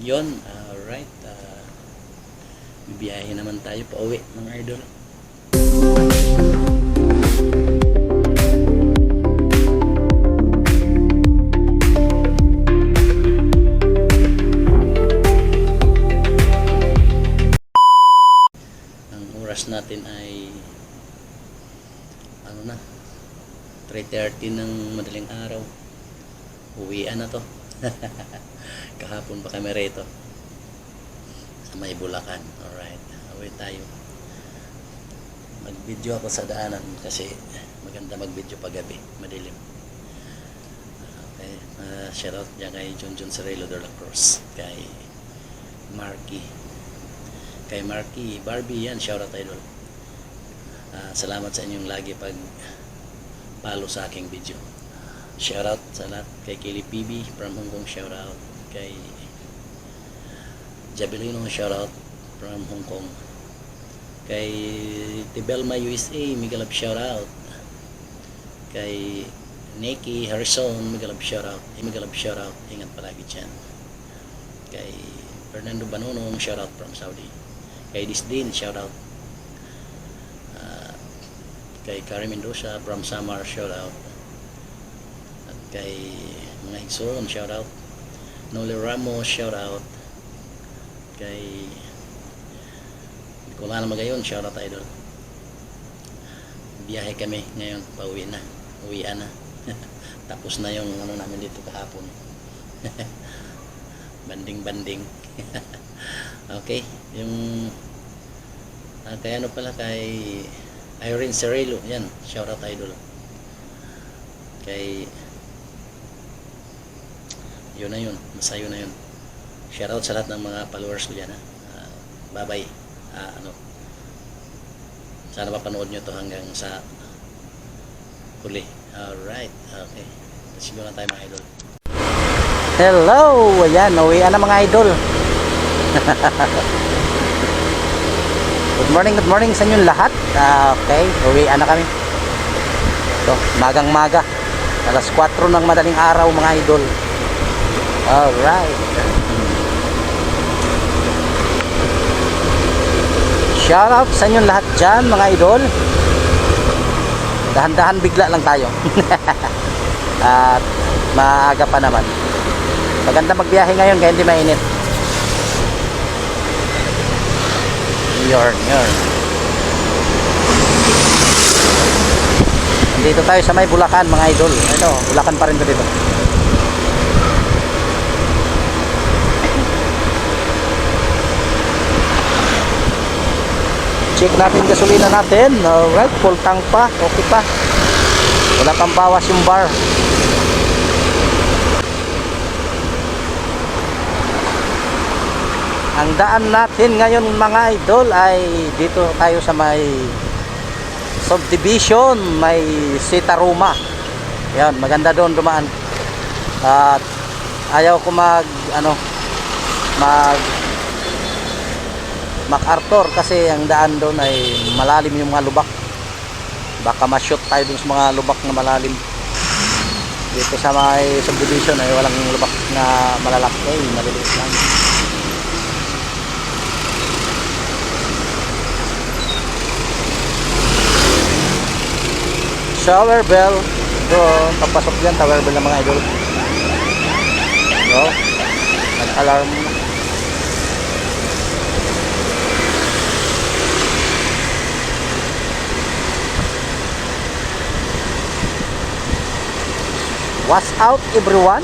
Yon, alright. Uh, bibiyahe naman tayo pa uwi mga idol. Ang oras natin ay ano na 3.30 ng madaling araw uwian na to kahapon pa kami rito. Sa may Bulacan. Alright. Uwi tayo. Mag video ako sa daanan kasi maganda mag video pag gabi. Madilim. Okay. Uh, shout out dyan kay John Cerelo de la Cruz. Kay Marky. Kay Marky Barbie yan. Shout out idol. Ah, salamat sa inyong lagi pag follow sa aking video shout out sa lahat kay Kelly PB from Hong Kong shout out kay Jabilino shout out from Hong Kong. Kay Tibelma USA Miguel shout out kay Nikki Harrison Miguel shout out eh, Miguel shout out ingat palagi dyan. Kay Fernando Banonong shout out from Saudi. Kay Disdin shout out Ah, kay Kari Mendoza from Samar shout out kay mga Igsoon shout out Noli Ramos shout out kay alam magayon shout out idol. Biyahe kami ngayon pauwi na. Uwian na. Tapos na yung ano namin dito kahapon. Banding banding okay yung Ah, kay ano pala kay Irene Cerelo, yan, shout out idol. Kay yun na yun, masayo na yun. Shout out sa lahat ng mga followers ko dyan ha. Ah, bye bye. Ah, ano, sana mapanood nyo to hanggang sa huli. Alright, okay. Go na tayo mga idol. Hello! Ayan, uwian na mga idol. Good morning, good morning sa inyong lahat. Ah, okay, uwian na kami. So, magang maga. Alas 4 ng madaling araw mga idol. Alright. Shout out sa inyong lahat dyan mga idol. Dahan-dahan bigla lang tayo. At maaga pa naman. Maganda magbiyahe ngayon kaya hindi mainit. Yorn, yorn. Dito tayo sa may Bulacan mga idol. Ito, Bulacan pa rin to dito. Check natin gasolina natin. Alright, full tank pa. Okay pa. Wala pang bawas yung bar. Ang daan natin ngayon mga idol ay dito tayo sa may subdivision, may Sitaruma. Yan, maganda doon dumaan. At ayaw ko mag ano mag MacArthur kasi ang daan doon ay malalim yung mga lubak. Baka ma-shoot tayo dun sa mga lubak na malalim. Dito sa may subdivision ay walang lubak na malalaki, maliliit lang. shower bell doon papasok yan tower bell ng mga idol no nag alarm Watch out everyone